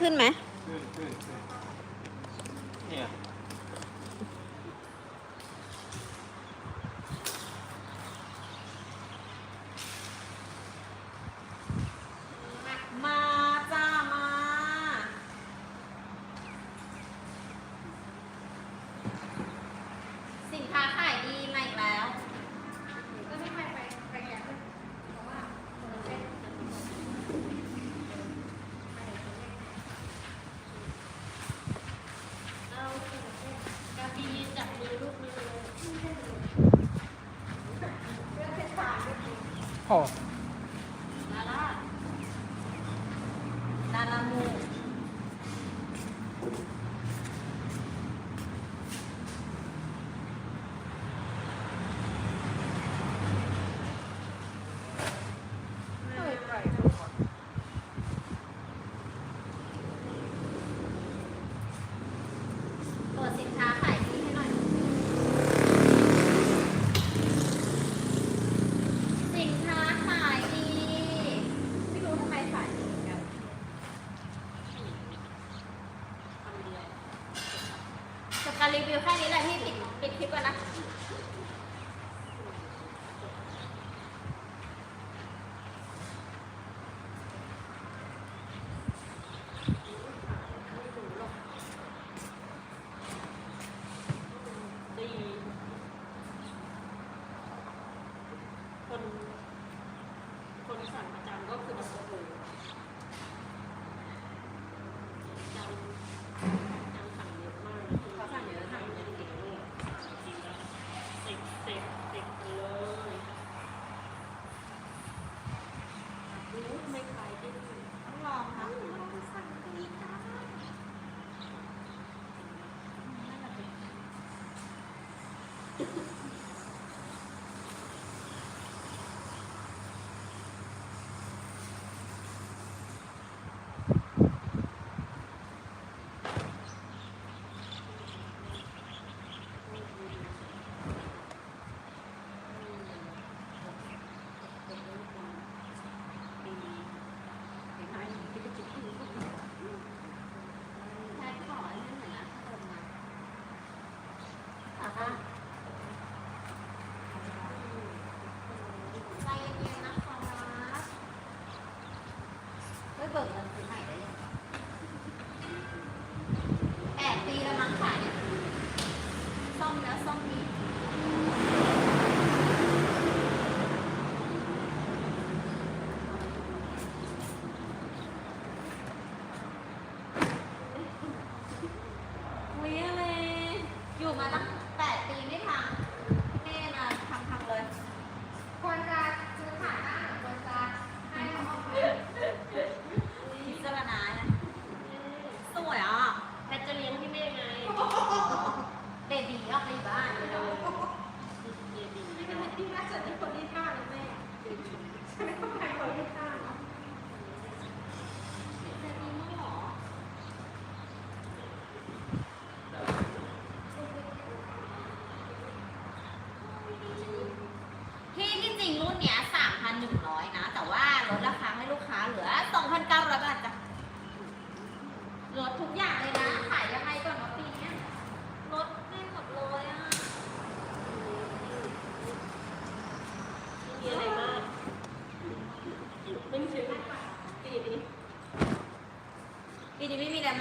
ขึ้นไหม 啊 รีวิวแค่นี้แหละพี่ปิดปิดคลิปก่อนนะ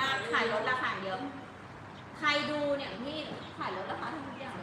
มากขายลดราคาเยอะ ใครดูเนี่ยพี่ขายลดราคาทุกอย่างเลย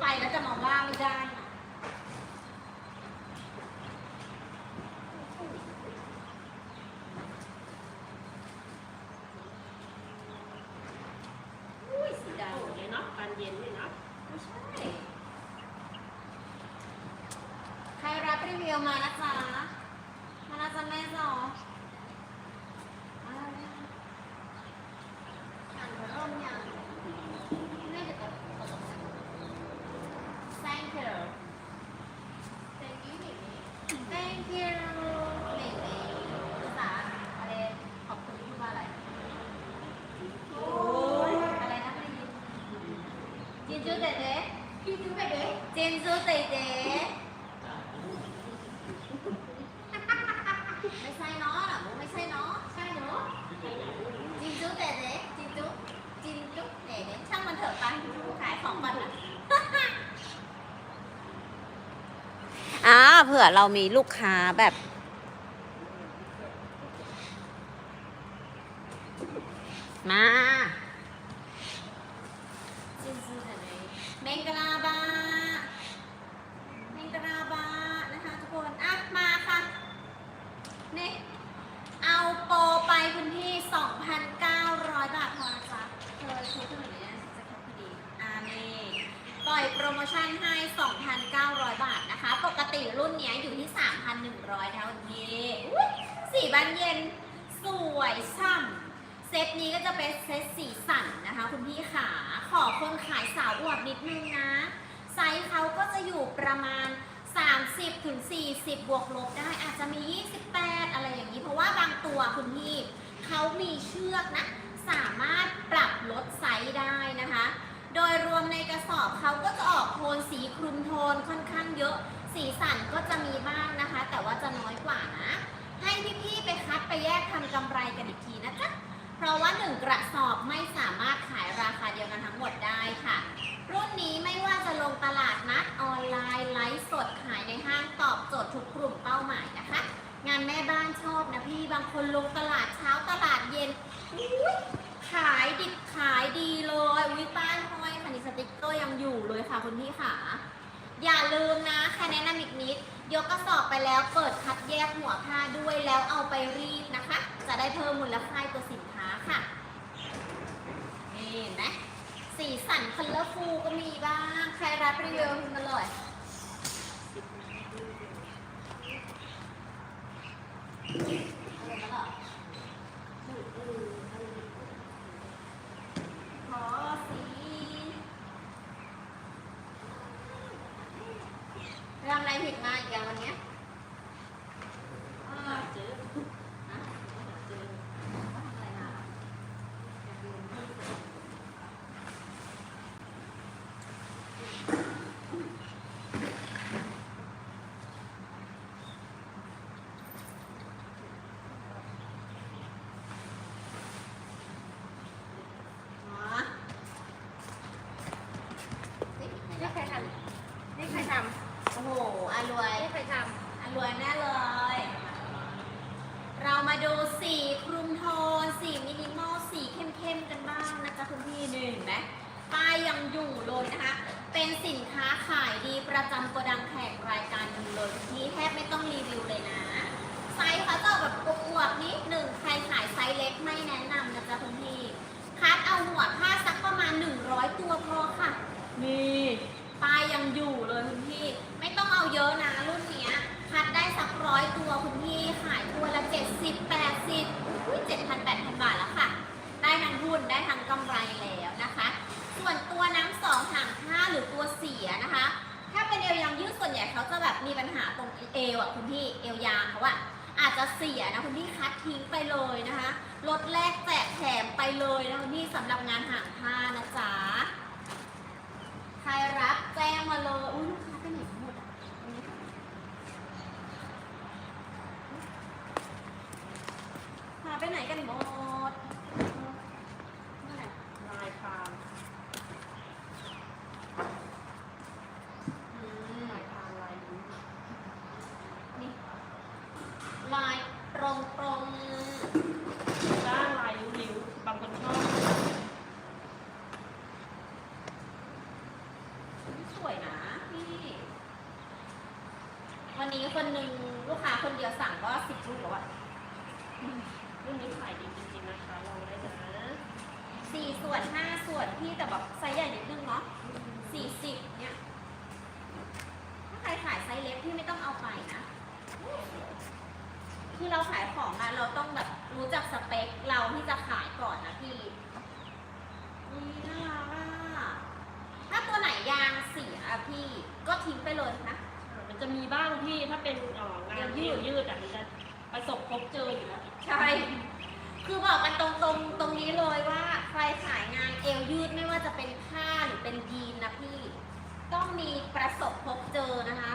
ไปแล้วจะมาว่าไม่ได้นะอุ้ยสีดำเลยเนาะบานเย็นเลยเนาะไม่ใช่ ใครรับรีวิวมานะจ๊ะ มานะจ๊ะแม่จออะไรนะอ่านพัดลมยังแม่จะกดกดลงมา Thank you Thank you หนิง Thank you หนิงหนิงภาษาอะไรขอบคุณพูดว่าอะไร โอ้ยอะไรนะไม่ได้ยิน จินจูเตเต้จินจูเตเต้จินจูเตเต้ไม่ใช่เนาะหนูไม่ใช่เนาะใช่เนาะจินจูเตเต้จินจูจินจูเตเต้ช่างมันเถอะไปขายของก่อนนะอ่าเผื่อเรามีลูกค้าแบบมาเมงกะลาบาเมงกะลาบานะคะทุกคน อะ มาค่ะ นี่ เอาโปรไปพื้นที่ 2,900 บาทพอนะจ๊ะเธอชุดเท่าไหร่เนี่ยจะแค่พอดี อ่านี่ปล่ อยโปรโมชั่นให้ 2,900 บาทนะคะ ปกติรุ่นนี้อยู่ที่ 3,100เท่านี้สีบานเย็นสวยช่ำเซตนี้ก็จะเป็นเซตสีสันนะคะ คุณพี่ขาขอคนขายสาวอวบนิดนึงนะ ไซส์เขาก็จะอยู่ประมาณ 30ถึง40บวกลบได้อาจจะมี 28 อะไรอย่างนี้ เพราะว่าบางตัวคุณพี่เขามีเชือกนะ สามารถปรับลดไซส์ได้นะคะ โดยรวมในกระสอบเขาก็จะออกโทนสีคลุมโทนค่อนข้างเยอะ สีสันก็จะมีบ้างนะคะ แต่ว่าจะน้อยกว่านะ ให้พี่ๆไปคัดไปแยกทำกำไรกันอีกทีนะจ๊ะเพราะว่า1กระสอบไม่สามารถขายราคาเดียวกันทั้งหมดได้ค่ะ รุ่นนี้ไม่ว่าจะลงตลาดนัดออนไลน์ ไลฟ์สดขายในห้างตอบโจทย์ทุกกลุ่มเป้าหมายนะคะ งานแม่บ้านชอบนะพี่บางคนลงตลาดเช้าตลาดเย็นอุ๊ย ขายดิบขายดีเลยวิป้านห้อยคันนี้สติ๊กเกอร์ยังอยู่เลยค่ะคุณพี่ค่ะ อย่าลืมนะแค่แนะนำอีกนิด ยกกระสอบไปแล้วเปิดคัดแยกหัวผ้าด้วยแล้วเอาไปรีดนะคะ จะได้เพิ่มมูลค่าตัวสินค้าค่ะนี่เห็นไหมสีสันคัลเลอร์ฟูก็มีบ้าง ใครรับรีวิวพิมพ์มาเลยเอาลงมาเหรอขอสีทำอะไรผิดมาอีกอย่างวันเนี้ยเออ เจอ ฮะ เจอ ว่าทำอะไรมาเหรออยากดูเพิ่มเติมอ๋อนี่ นี่ใครทำนี่ใครท โอ้โหอารวยำนี่ใครท อรวยแน่เลย เรามาดูสีคลุมโทน สีมินิมอล สีเข้มๆกันบ้างนะคะคุณพี่นี่เห็นไหมป้ายยังอยู่เลยนะคะ เป็นสินค้าขายดี ประจำโกดังแขกรายการหนึ่งเลยที่แทบไม่ต้องรีวิวเลยนะ ไซส์เขาจะแบบอวบนิดหนึ่งใครขายไซส์เล็กไม่แนะนำนะจ๊ะคุณพี่คัดเอาหัวผ้าสักประมาณ 100 ตัวพอค่ะ นี่ป้ายยังอยู่เลยคุณพี่ ไม่ต้องเอาเยอะนะรุ่นเนี้ย คัดได้สักร้อยตัวคุณพี่ขายตัวละ 70 80อุ้ย7,000 8,000 บาทแล้วค่ะ ได้ทั้งทุนได้ทั้งกำไรแล้วนะคะ ส่วนตัวน้ำสองหางห้าหรือตัวเสียนะคะ ถ้าเป็นเอวยางยืดส่วนใหญ่เขาจะแบบมีปัญหาตรงเอะคุณพี่เอวยางเขาอะอาจจะเสียนะคุณพี่คัดทิ้งไปเลยนะคะลดแลกแจกแถมไปเลยนะคุณพี่สำหรับงานห่างผ้านะจ๊ะใครรับแจ้งมาเลยอุ้ยลูกค้าไปไหนหมดอะพาไปไหนกันหมดเมื่อไหร่ ลายพราง คนหนึ่งลูกค้าคนเดียวสั่งก็สิบลูกแล้วอะ รุ่นนี้ขายดีจริงๆนะคะลองได้นะ สี่ส่วนห้าส่วนพี่แต่แบบไซส์ใหญ่นิดนึงเนาะสี่สิบเนี่ยถ้าใครขายไซส์เล็กพี่ไม่ต้องเอาไปนะ คือเราขายของอะเราต้องแบบรู้จักสเปคเราที่จะขายก่อนนะพี่นี่น่ารักอะถ้าตัวไหนยางเสียอะพี่ก็ทิ้งไปเลยนะ มันจะมีบ้างที่ถ้าเป็นเอ่องานยืดยืดๆอะมันจะประสบพบเจออยู่แล้วใช่ คือบอกกันตรงตรงๆ ตรงนี้เลยว่าใครขายงานเอวยืดไม่ว่าจะเป็นผ้าหรือเป็นยีนนะพี่ ต้องมีประสบพบเจอนะคะ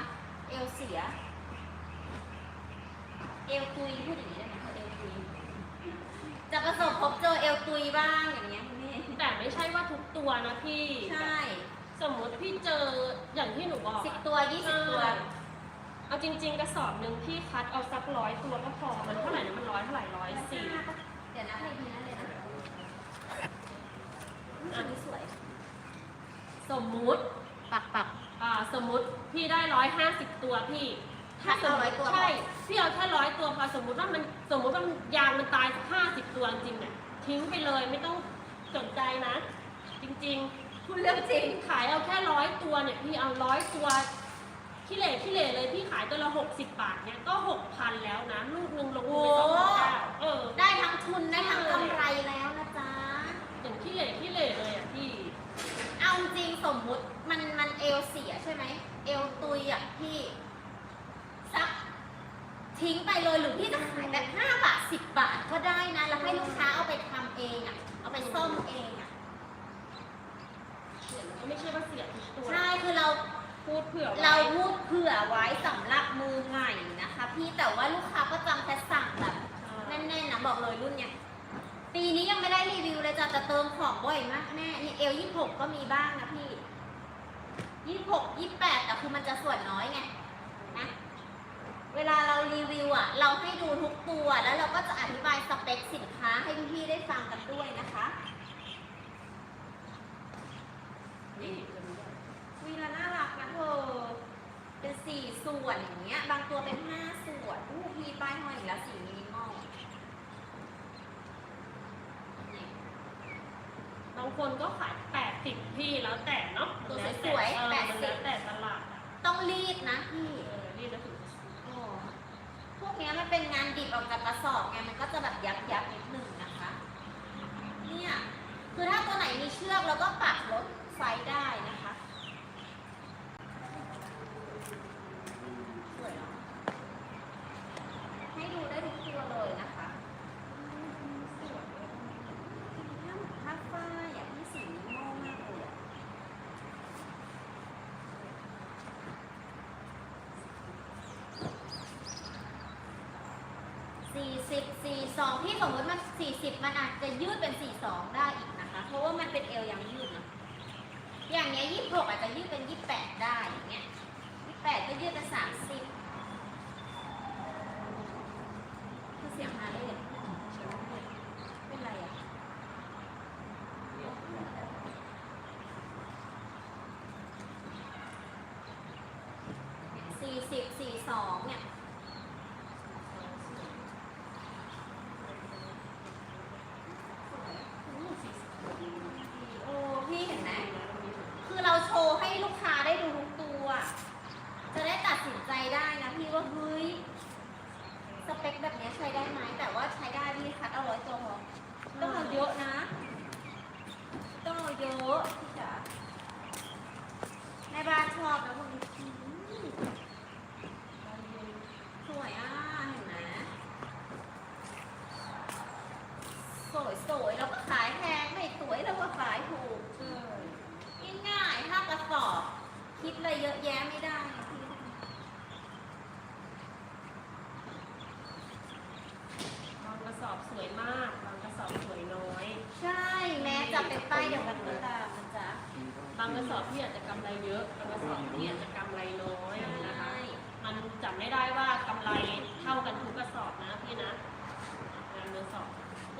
เอวเสีย เอวตุยพูดอย่างนี้ได้ไหมเอวตุยจะประสบพบเจอเอวตุยบ้างอย่างเงี้ยคุณแม่แต่ไม่ใช่ว่าทุกตัวนะพี่ ใช่สมมติพี่เจออย่างที่หนูบอกสิบอะตัวยี่สิบตัวใช่เอาจริง ๆ กระสอบหนึ่งพี่คัดเอาสักร้อยตัวก็พอ มันเท่าไหร่นะมันร้อยเท่าไหร่ร้อยสี่เดี๋ยวนะให้ดีนะเลยนะอันนี้สวย สมมุติปักปักอ่าสมมุติพี่ได้ร้อยห้าสิบตัวพี่ ถ้าเอาร้อยตัว ใช่พี่เอาแค่ร้อยตัวพอสมมุติว่ามันสมมุติว่ามันยางมันตายห้าสิบตัวจริงๆเนี่ยทิ้งไปเลยไม่ต้องสนใจนะ จริงพูดเรื่องจริงๆขายเอาแค่ร้อยตัวเนี่ยพี่เอาร้อยตัวขี้เหร่ขี้เหร่เลยพี่ขายตัวละหกสิบบาทเนี่ยก็หกพันแล้วนะลูกหนึ่งลงทุนไปสองพันเก้าเออ ได้ทั้งทุนได้ทั้งกำไรแล้วนะจ๊ะ อย่างขี้เหร่ขี้เหร่เลยอะพี่ เอาจริงสมมุติมันมันเอวเสียใช่ไหม เอวตุยอะพี่ ซักทิ้งไปเลยหรือพี่จะขายแบบห้าบาทสิบบาทก็ได้นะ แล้วให้ลูกค้าเอาไปทำเองอะ เอาไปซ่อมเองอะ เสียแล้วก็ไม่ใช่ว่าเสียทุกตัวใช่คือเรา พูดเผื่อไว้เราพูดเผื่อไว้สำหรับมือใหม่นะคะ พี่แต่ว่าลูกค้าก็จำแค่สั่งแบบแน่นๆนะบอกเลยรุ่นเนี้ยปีนี้ยังไม่ได้รีวิวเลยจ้ะแต่เติมของบ่อยมากแม่นี่เอลยี่หกก็มีบ้างนะพี่ยี่หกยี่แปดแต่คือมันจะส่วนน้อยไงนะ เวลาเรารีวิวอะเราให้ดูทุกตัวแล้วเราก็จะอธิบายสเปคสินค้าให้พี่ๆได้ฟังกันด้วยนะคะนี่จะมีด้วยวีละน่ารักนะเธอเป็นสี่ส่วนอย่างเงี้ย บางตัวเป็นห้าส่วนอู้พี่ป้ายห้อยอีกแล้วสีมินิมอลนี่บางคนก็ขายแปดสิบพี่แล้วแต่เนาะตัวแล้วสวยๆเออแปดมันสิแล้บวแต่ตลาดอะต้องรีดนะพี่เออนี่แล้วถึงจะซื้อโอ้พ วกเนี้ยมันเป็นงานดิบออกจากกระสอบไงมันก็จะแบบยับยับนิดหนึ่งนะคะ เนี่ย คือถ้าตัวไหนมีเชือกแล้วก็ปักลดไซส์ได้นะคะ 42 ที่สมมติมัน 40 มันอาจจะยืดเป็น 42 ได้อีกนะคะ เพราะว่ามันเป็นเอวยังยืดนะอย่างเงี้ย26 อาจจะยืดเป็น 28 ได้อย่างเงี้ย28 ก็ยืดเป็น 30คือเสียงฮาเลย อบสวยมาก บางกระสอบสวยน้อย ใช่ แม้จะเป็นป้ายเดียวกันก็ตามนะจ๊ะบางกระสอบพี่อาจจะกำไรเยอะ บางกระสอบพี่อาจจะกำไรน้อยนะคะใช่มันจับไม่ได้ว่ากำไรเท่ากันทุกกระสอบนะพี่นะงานมือสอบ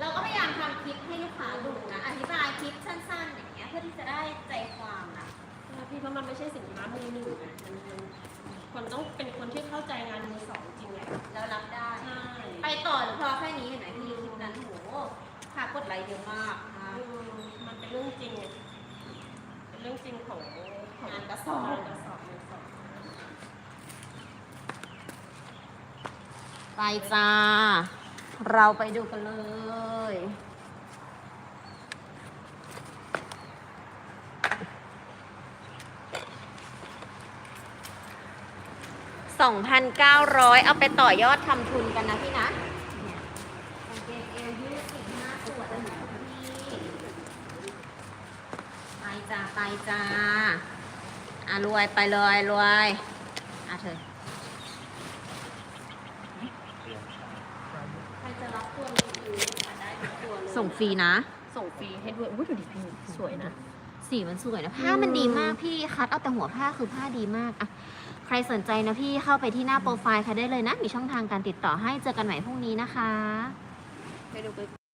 เราก็พยายามทำคลิปให้ลูกค้าดูนะ อธิบายคลิปสั้นๆ อย่างเงี้ยเพื่อที่จะได้ใจความนะนะพี่เพราะมันไม่ใช่สินค้ามือหนึ่งนะมันมันคคนต้องเป็นคนที่เข้าใจงานมือสองจริงไงแล้วรับได้ ใช่ ไปต่อหรือพอแค่นี้เห็นไหมพี่คลิปนั้นโห ค่ากดไลค์เยอะมากนะอืมมันเป็นเรื่องจริง เป็นเรื่องจริงของงานกระสอบงานกระสอบมือสองไปจ้า เราไปดูกันเลย 2,900 เอาไปต่อยอดทำทุนกันนะพี่นะเนี่ยกางเกงเอวยืดสี่ห้าตัวนะพี่ไป จ้าไปจ้าอะรวยไปเลยรวยอะเธอใครจะรับตัวรีวิวมาได้ทุกตัวเลยส่งฟรีนะ ส่งฟรีให้ด้วยอุ้ยดูดิสวยนะ สีมันสวยนะ ผ้ามันดีมากพี่คัดเอาแต่หัวผ้าคือผ้าดีมากอะใครสนใจนะพี่เข้าไปที่หน้าโปรไฟล์ค่ะได้เลยนะ มีช่องทางการติดต่อให้เจอกันใหม่พรุ่งนี้นะคะ ไปดูไป